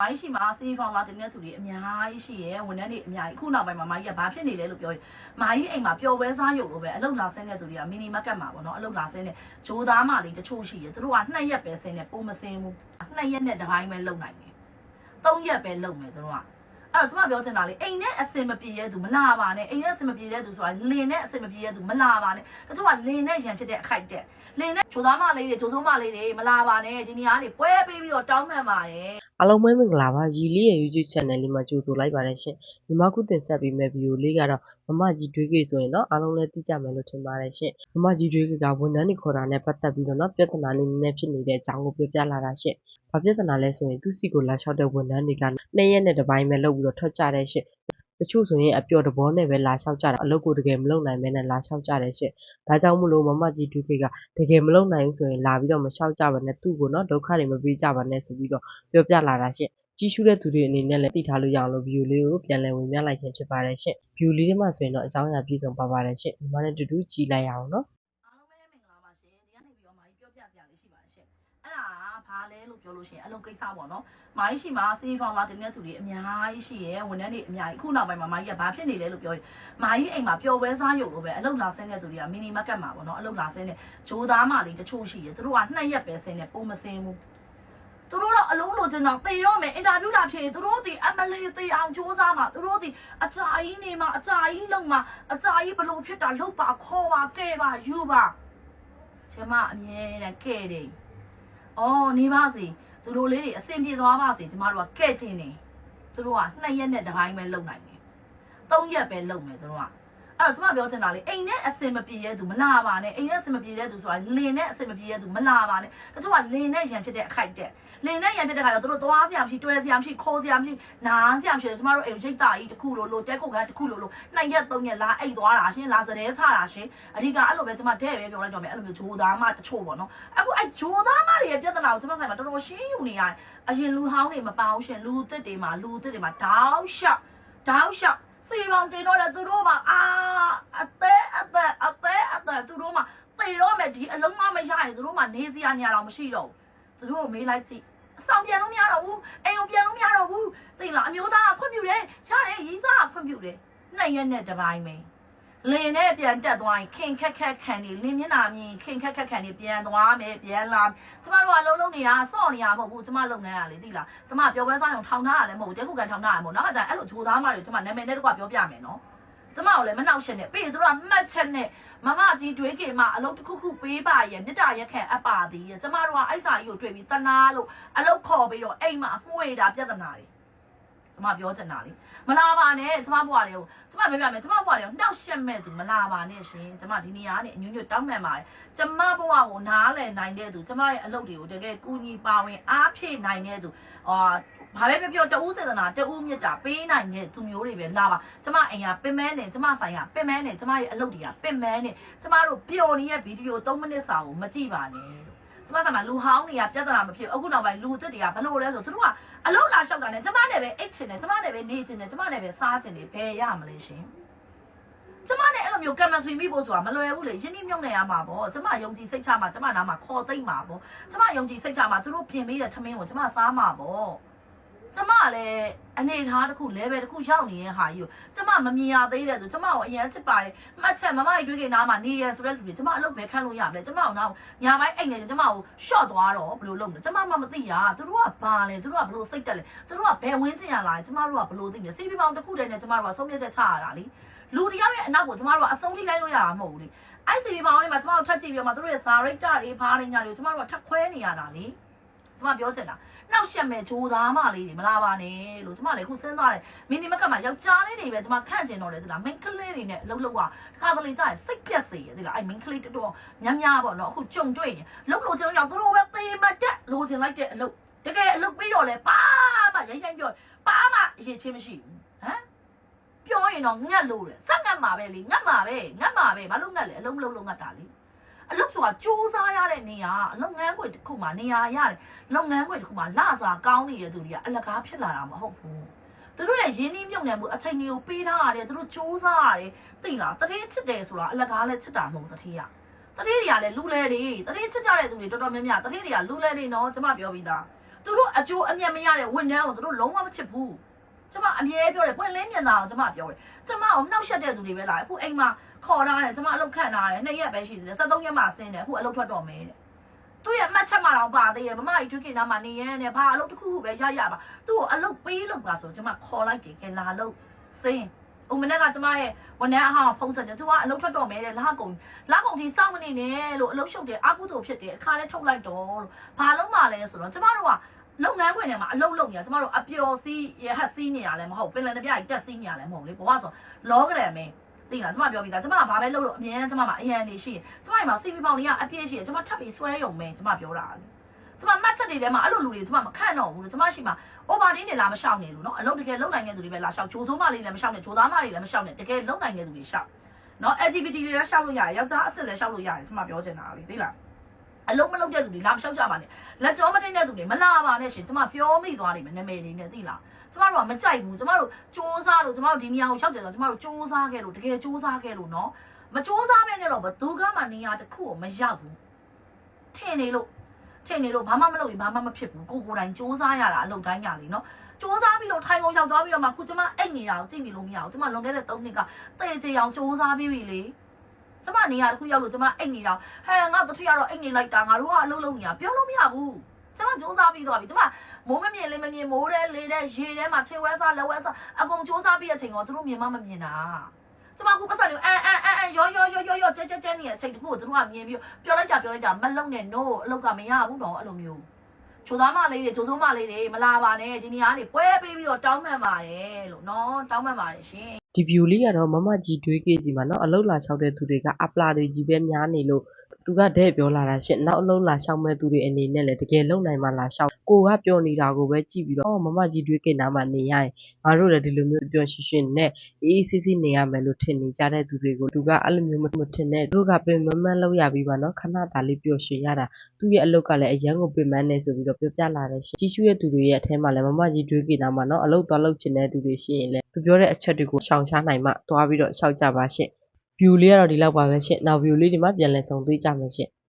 ဘိုင်းရှိမှာစီးဖောင်းလာတင်တဲ့သူတွေအများကြီးရှိရဲဝန်ထမ်းတွေအများကြီးအခုနောက်ပိုင်းမှာမာကြီးကဘာဖြစ်နေလဲလို့ပြောရင်မာကြီးအိမ်မှာပျော်ပွဲစားရုပ်လို့ပဲအလုပ်လာဆင်းတဲ့သူတွေကမီနီမတ်ကတ်မှာပေါ့နော်အလုပ်လာဆင်းတဲ့ဂျိုးသားမလေးတချို့ရှိရဲသူတို့ကနှစ်ရက်ပဲဆင်းတယ်ပုံမဆင်းဘူးနှစ်ရက်နဲ့တစ်ပိုင်းပဲလုံနိုင်တယ်သုံးရက်ပဲလုံမယ်သူတို့ကအဲ့တော့ကျွန်မပြောချင်တာလေအိမ်နဲ့အစင်မပြေတဲ့သူမလာပါနဲ့အိမ်နဲ့အစင်မပြေတဲ့သူဆိုတာလင်နဲ့အစင်မပြေတဲ့သူမလာပါနဲ့တချို့ကလင်နဲ့ရံဖြစ်တဲ့အခိုက်တက်လင်နဲ့ဂျိုးသားမလေးတွေဂျိုးစိုးမလေးတွေမလာပါနဲ့ဒီနေရာကနေပွဲပေးပြီးတော့တောင်းပန်ပါတယ် အားလုံးပဲမင်္ဂလာပါရီလေးရဲ့ YouTube channel လေးမှာကြိုဆိုလိုက်ပါတယ်ရှင်ညီမခုတင်ဆက်ပေးမယ့်ဗီဒီယိုလေးကတော့မမကြီးတွေးကြီးဆိုရင်တော့အားလုံးလည်းသိကြမယ်လို့ထင်ပါတယ်ရှင်မမကြီးတွေးကြီးကဝန်ထမ်းတွေခေါ်တာနဲ့ပတ်သက်ပြီးတော့เนาะပြဿနာလေးနည်းနည်းဖြစ်နေတဲ့အကြောင်းကိုပြောပြလာတာရှင်ဘာပြဿနာလဲဆိုရင်သူစီကိုလာလျှောက်တဲ့ဝန်ထမ်းတွေကနှစ်ရက်နဲ့တစ်ပိုင်းပဲလုပ်ပြီးတော့ထွက်ကြတဲ့ရှင် တချို့ဆိုရင်အပျော်တဘောနဲ့ပဲလာလျှောက်ကြတာအလုပ်ကိုတကယ်မလုပ်နိုင်မဲနဲ့လာလျှောက်ကြတယ်ရှင့်ဒါကြောင့်မို့လို့မမကြီး 2K ကတကယ်မလုပ်နိုင်ဘူးဆိုရင်လာပြီးတော့မလျှောက်ကြပါနဲ့သူ့ကိုနော်ဒုက္ခတွေမပေးကြပါနဲ့ဆိုပြီးတော့ပြောပြလာတာရှင့်ကြီးရှုတဲ့သူတွေအနေနဲ့လည်းသိထားလို့ရအောင်လို့ view လေးကိုပြန်လည်ဝင်ပြလိုက်ခြင်းဖြစ်ပါတယ်ရှင့် view လေးထဲမှာဆိုရင်တော့အကြောင်းအရာပြည့်စုံပါပါတယ်ရှင့်ဒီမှာလည်းတူတူကြည်လိုက်ရအောင်နော်အားလုံးပဲမင်္ဂလာပါရှင်ဒီကနေပြီးတော့မာကြီးပြောပြပြလေးရှိပါတယ်ရှင့် အဲ့ဒါကဘာလဲလို့ပြောလို့ရှိရင်အလုပ်ကိစ္စပေါ့နော်မာကြီးရှိမှာစီးဖောင်းလာတင်တဲ့သူတွေအများကြီးရှိရဲဝန်ထမ်းတွေအများကြီးအခုနောက်ပိုင်းမှာမာကြီးကဘာဖြစ်နေလဲလို့ပြောရင်မာကြီးအိမ်မှာပျော်ပွဲစားရုပ်လို့ပဲအလုပ်လာဆင်းတဲ့သူတွေကမီနီမတ်ကတ်မှာပေါ့နော်အလုပ်လာဆင်းတဲ့ဂျိုးသားမလေးတချို့ရှိရဲသူတို့ကနှစ်ရက်ပဲဆင်းတယ်ပုံမဆင်းဘူးသူတို့တော့အလုံးလိုချင်တော့တေတော့မယ်အင်တာဗျူးလာဖြစ်ရင်သူတို့ဒီအမလေးတေအောင်စူးစမ်းမှာသူတို့ဒီအကြာကြီးနေမှာအကြာကြီးလုံမှာအကြာကြီးဘလို့ဖြစ်တာလုတ်ပါခေါ်ပါကဲပါယူပါကျမအမြဲတမ်းခဲ့တယ်။ အော်နေပါစေသူတို့လေးတွေအဆင်ပြေသွားပါစေကျမတို့ကကဲ့ကျင်နေသူတို့ကနှစ်ရက်နဲ့တစ်ပိုင်းပဲလုံနိုင်တယ်။သုံးရက်ပဲလုံမယ်သူတို့က အဲ့တော့ကျမပြောချင်တာလေအိမ်နဲ့အဆင်မပြေတဲ့သူမလာပါနဲ့အိမ်နဲ့အဆင်မပြေတဲ့သူဆိုတာလင်နဲ့အဆင်မပြေတဲ့သူမလာပါနဲ့တချို့ကလင်နဲ့ရံဖြစ်တဲ့အခိုက်တက်လင်နဲ့ရံဖြစ်တဲ့ခါကျတော့သူတို့သွားစရာမရှိတွဲစရာမရှိခိုးစရာမရှိနားစရာမရှိကျမတို့အိမ်ရိတ်တာကြီးတစ်ခုလိုလိုတဲကုတ်ခန်းတစ်ခုလိုလိုနှစ်ရက်သုံးရက်လာအိတ်သွားတာရှင်လာစတဲ့ချတာရှင်အဓိကအဲ့လိုပဲကျမတဲ့ပဲပြောလိုက်တော့မယ်အဲ့လိုမျိုးဂျိုးသားမတချို့ပေါ့နော်အခုအဲ့ဂျိုးသားမတွေရဲ့ပြဿနာကိုကျမဆိုင်မှာတော်တော်ရှင်းယူနေရတယ်အရင်လူဟောင်းတွေမပါဘူးရှင်လူသစ်တွေမှာလူသစ်တွေမှာတောက်လျှောက်တောက်လျှောက် စီပေါင်းတင်တော့လေသူတို့မှာအာအသေးအသက်အသေးအသက်သူတို့မှာသေတော့မယ်ဒီအလုံးမမရရင်သူတို့မှာနေစရာနေရာတော့မရှိတော့ဘူးသူတို့ကိုမေးလိုက်ကြည့်အဆောင်ပြန်လို့မရတော့ဘူးအိမ်ကိုပြန်လို့မရတော့ဘူးသိလားအမျိုးသားကခွင့်ပြုတယ်ရတယ်ရေးစားကခွင့်ပြုတယ်နှစ်ရက်နဲ့တစ်ပိုင်းပဲ လင်းနဲ့ပြန်တက်သွားရင်ခင်ခက်ခက်ခံနေလင်းမျက်နှာမြင်ခင်ခက်ခက်ခံနေပြန်သွားမယ်ပြန်လာကျမတို့ကလုံးလုံးနေတာစော့နေတာမဟုတ်ဘူးကျမလုပ်ငန်းရလေသိလားကျမပြောပွဲစားရုံထောင်ထားရလဲမဟုတ်ဘူးတဲခုကန်ထောင်ထားရမဟုတ်နောက်ကကျရင်အဲ့လိုဂျိုသားမတွေကျမနာမည်နဲ့တကွပြောပြမယ်နော်ကျမကိုလည်းမနှောက်ရှက်နဲ့ပြီးရင်တို့ကမှတ်ချက်နဲ့မမကြီးတွေးကြမှာအလုပ်တစ်ခုခုပေးပါရဲ့မြစ်တာရက်ခံအပ်ပါသည်ရဲ့ကျမတို့ကအိုက်စာကြီးကိုတွေ့ပြီးတနာလို့အလုပ်ခေါ်ပြီးတော့အိမ်မှာမှုေတာပြဿနာတွေကျ မပြောချင်တာလေမလာပါနဲ့ကျမဘွားတွေကိုကျမပြောပြမယ်ကျမဘွားတွေကိုနှောက်ရှက်မဲ့သူမလာပါနဲ့ရှင်ကျမဒီနေရာကနေအညွန့်ညွတ်တောင်းပန်ပါတယ်ကျမဘွားကိုနားလည်နိုင်တဲ့သူကျမရဲ့အလုပ်တွေကိုတကယ်ကူညီပါဝင်အားဖြည့်နိုင်တဲ့သူအာဘာပဲပြောပြောတဦးစေတနာတဦးမြတ်တာပေးနိုင်တဲ့သူမျိုးတွေပဲလာပါကျမအိမ်ကပင်မဲနဲ့ကျမဆိုင်ကပင်မဲနဲ့ကျမရဲ့အလုပ်တွေကပင်မဲနဲ့ကျမတို့ပျော်နေတဲ့ဗီဒီယို3မိနစ်စာကိုမကြည့်ပါနဲ့လို့ ကျမဆိုင်မှာလူဟောင်းတွေကပြဿနာမဖြစ်ဘူးအခုနောက်ပိုင်းလူသစ်တွေကဘလို့လဲဆိုသူတို့ကအလုပ်လာလျှောက်တာနဲ့ကျမနဲ့ပဲအိတ်ချင်တယ်ကျမနဲ့ပဲနေချင်တယ်ကျမနဲ့ပဲစားချင်တယ်ဘယ်ရမလဲရှင်ကျမနဲ့အဲ့လိုမျိုးကံမဆွေမိဖို့ဆိုတာမလွယ်ဘူးလေရင်းနှီးမြုပ်နေရမှာပေါ့ကျမယုံကြည်စိတ်ချမှာကျမနားမှာခေါ်သိမ့်မှာပေါ့ကျမယုံကြည်စိတ်ချမှာသူတို့ပြင်ပေးတဲ့ထမင်းကိုကျမစားမှာပေါ့ ကျမလည်းအနေထားတစ်ခု level တစ်ခုရောက်နေတဲ့ဟာကြီးကိုကျမမမြင်ရသေးတဲ့ဆိုကျမကိုအရင်ချစ်ပါတယ်မှတ်ချက်မမကြီးတွေးခင်နားမှာနေရဆိုတဲ့လူတွေကျမအလုပ်ပဲခန့်လို့ရမလဲကျမအောင်နောက်ညာပိုင်းအိတ်နေကျမကို short သွားတော့ဘယ်လိုလုပ်မလဲကျမမှမသိတာသူတို့ကဘာလဲသူတို့ကဘယ်လိုစိတ်တက်လဲသူတို့ကဘယ်ဝင်းကျင်ရလာလဲကျမတို့ကဘယ်လိုသိလဲစီပီပေါင်းတစ်ခုတည်းနဲ့ကျမတို့ကဆုံးဖြတ်ချက်ချရတာလीလူတယောက်ရဲ့အနောက်ကိုကျမတို့ကအဆုံးထိလိုက်လို့ရတာမဟုတ်ဘူးလေအဲ့စီပီပေါင်းလေးမှာကျမတို့ထပ်ကြည့်ပြီးတော့မှသူတို့ရဲ့ဇာရိတ်တာတွေဖားနေကြတယ်ကျမတို့ကထပ်ခွဲနေရတာလी ကျမပြောချင်တာနောက်ရှက်မဲ့ဂျိုးသားမလေးတွေမလာပါနဲ့လို့ကျမလည်းခုစဉ်းစားတယ်မင်းဒီမကမှယောက်ျားလေးတွေပဲကျမခန့်ကျင်တော့တယ်သလားမိန်းကလေးတွေနဲ့အလုပ်လုပ်ကတခါတလေကြာရင်စိတ်ပြက်စေရသလားအဲ့မိန်းကလေးတော်တော်များများပေါ့နော်အခုကြုံတွေ့ရင်လုပ်လို့ကျွန်တော်ရောက်သူတို့ပဲသေမတက်လိုချင်လိုက်တဲ့အလုပ်တကယ်အလုပ်ပြီးတော့လဲပါမှရိုင်းရိုင်းပြောပါမှအရေးချင်းမရှိဘူးဟမ်ပြောရင်တော့ငတ်လို့တယ်စက်ငတ်မှာပဲလေငတ်မှာပဲငတ်မှာပဲဘာလို့ငတ်လဲအလုံးမလုံးလုံးငတ်တာလေအလုပ် ဆိုတာစူးစားရတဲ့နေရာအလုပ်ငန်းခွင်တစ်ခုမှာနေရာရတယ်လုပ်ငန်းခွင်တစ်ခုမှာလစာကောင်းနေတဲ့သူတွေကအလကားဖြစ်လာတာမဟုတ်ဘူးသူတို့ရဲ့ရင်းနှီးမြုပ်နှံမှုအချိန်တွေကိုပေးထားရတယ်သူတို့စူးစားရတယ်သိလားတတိချစ်တယ်ဆိုတာအလကားလည်းချစ်တာမဟုတ်တတိယတတိတွေကလည်းလူလဲတွေတတိချစ်ကြတဲ့သူတွေတော်တော်များများတတိတွေကလူလဲတွေနော်ကျမပြောပြီးသားသူသူတို့အကျိုးအမြတ်မရတဲ့ဝန်ထမ်းကိုသူတို့လုံးဝမချစ်ဘူးကျမအမြဲပြောတယ်ပွင့်လင်းမြင်တာကိုကျမပြောတယ်ကျမကိုနှောက်ယှက်တဲ့သူတွေပဲလားအခုအိမ်မှာ ခေါ်ထားတယ်ကျမအလုပ်ခန့်ထားတယ်နှစ်ရက်ပဲရှိသေးတယ်73ရက်မှဆင်းတယ်အခုအလုပ်ထွက်တော့မယ်တဲ့သူ့ရဲ့အမှတ်ချက်မှတော့ပါသေးတယ်မမကြီးတွေ့ခင်နားမှာနေရတဲ့ဘာအလုပ်တစ်ခုခုပဲရရပါသူ့ကိုအလုပ်ပေးလို့ပါဆိုကျမခေါ်လိုက်တယ်ခင်လာလို့စင်းဦးမနေ့ကကျမရဲ့ဝန်ထမ်းအဟောင်းဖုန်းဆက်တယ်သူကအလုပ်ထွက်တော့မယ်တဲ့လာကုန်လာကုန်ကြီးစောင့်မနေနဲ့လို့အလုပ်ရှုပ်တယ်အာကုသို့ဖြစ်တယ်အခါလဲထုတ်လိုက်တော့လို့ဘာလုံးမှလဲဆိုတော့ကျမတို့ကလုပ်ငန်းခွင်ထဲမှာအလုပ်လုပ်နေတာကျမတို့အပျော်စီးရဟတ်စီးနေရလဲမဟုတ်ပင်လယ်တစ်ပြားကြီးတက်စီးနေရလဲမဟုတ်လေဘဝဆိုလောကရယ်မင်း သိလားကျမပြောပြီးသားကျမကဘာပဲလုပ်လို့အမြဲတမ်းကျမမှာအရန်နေရှိတယ်ကျမအိမ်မှာ CV ပေါင်တွေကအပြည့်ရှိတယ်ကျမထပ်ပြီးဆွဲရုံပဲကျမပြောတာလေကျမမှတ်ချက်တွေထဲမှာအဲ့လိုလူတွေကျမမခန့်တော့ဘူးလို့ကျမရှိမှာ overtime တွေလာမရှောင်နေလို့နော်အလုပ်တကယ်လုပ်နိုင်တဲ့သူတွေပဲလာရှောင်ဂျိုးစိုးမလေးလည်းမရှောင်နဲ့ဂျိုးသားမလေးလည်းမရှောင်နဲ့တကယ်လုပ်နိုင်တဲ့သူတွေရှောင်နော် LGBT တွေလည်းရှောက်လို့ရတယ်ယောက်ျားအစ်စ်လည်းရှောက်လို့ရတယ်ကျမပြောချင်တာလေသိလားအလုံးမလုံးတဲ့သူတွေလာမရှောက်ကြပါနဲ့လက်ကြောမတိတ်တဲ့သူတွေမလာပါနဲ့ရှင်ကျမပြောမိသွားနေမယ်နာမည်လေးနဲ့သိလား ကျမတို့ကမကြိုက်ဘူးကျမတို့စူးစမ်းလို့ကျမတို့ဒီနေရာကိုရောက်တယ်ဆိုတော့ကျမတို့စူးစမ်းခဲ့လို့တကယ်စူးစမ်းခဲ့လို့နော်မစူးစမ်းပဲနဲ့တော့ဘသူကမှနေရာတစ်ခုကိုမရောက်ဘူးထင်နေလို့ထင်နေလို့ဘာမှမလုပ်ရင်ဘာမှမဖြစ်ဘူးကိုကိုယ်တိုင်စူးစမ်းရတာအလုပ်တိုင်းကြလေနော်စူးစမ်းပြီးတော့ထိုင်ကုန်ရောက်သွားပြီးတော့မှခုကျမအိတ်နေတာကိုကြည့်နေလို့မရဘူးကျမလွန်ခဲ့တဲ့3နှစ်ကတေချေအောင်စူးစမ်းပြီးပြီလေကျမနေရာတစ်ခုရောက်လို့ကျမအိတ်နေတာဟဲငါတထရတော့အိတ်နေလိုက်တာငါတို့ကအလုပ်လုပ်နေတာပြောလို့မရဘူးကျမစူးစမ်းပြီးသွားပြီကျမမိုးမမြင်လေး မမြင်မိုးတဲ့လေတဲ့ရေထဲမှာခြေဝဲစားလက်ဝဲစားအကုန်စူးစမ်းပြီးတဲ့အချိန်ကသူတို့မြင်မမမြင်တာကျမခုပတ်စံလေးအန်အန်အန်အန်ရောရောရောရောရောကျဲကျဲကျဲနေတဲ့အချိန်တခုကိုသူတို့ကမြင်ပြီးပြောလိုက်ကြပြောလိုက်ကြမလုံနဲ့ no အလုပ်ကမရဘူးတော့အဲ့လိုမျိုးချိုသားမလေးတွေချိုစိုးမလေးတွေမလာပါနဲ့ဒီနေရာကနေပွဲပေးပြီးတော့တောင်းပန်ပါတယ်လို့နော်တောင်းပန်ပါတယ်ရှင် ဒီဗီဒီယိုလေးကတော့မမကြီးတွေးကေးစီမှာเนาะအလုတ်လာလျှောက်တဲ့သူတွေကအပလာတွေကြီးပဲများနေလို့ သူကတဲ့ပြောလာတာရှင့်နောက်အလုပ်လာရှောက်မဲ့သူတွေအနေနဲ့လည်းတကယ်လုံနိုင်မှလာရှောက်ကိုကပြောနေတာကိုပဲကြည့်ပြီးတော့အော်မမကြီးတွေးကိနာမှနေရရင်ငါတို့လည်းဒီလိုမျိုးပြောရှိရှင်နဲ့အေးအေးဆေးဆေးနေရမယ်လို့ထင်နေကြတဲ့သူတွေကိုသူကအဲ့လိုမျိုးမထင်နဲ့သူကပင်မမန်းလောက်ရပြီးပါနော်ခဏတာလေးပြောရှင်ရတာသူ့ရဲ့အလုပ်ကလည်းအရန်ကိုပင်မန်းနေဆိုပြီးတော့ပြောပြလာတယ်ရှင့်ကြီးရှုရဲ့သူတွေရဲ့အထဲမှာလည်းမမကြီးတွေးကိနာမှနော်အလုပ်သွားလုပ်ချင်တဲ့သူတွေရှိရင်လည်းသူပြောတဲ့အချက်တွေကိုရှောင်ရှားနိုင်မှသွားပြီးတော့ရှောက်ကြပါရှင့် view လေးကတော့ဒီလောက်ပါပဲရှင့်နောက် view လေးဒီမှာပြန်လည်ဆုံတွေ့ကြမယ်ရှင့်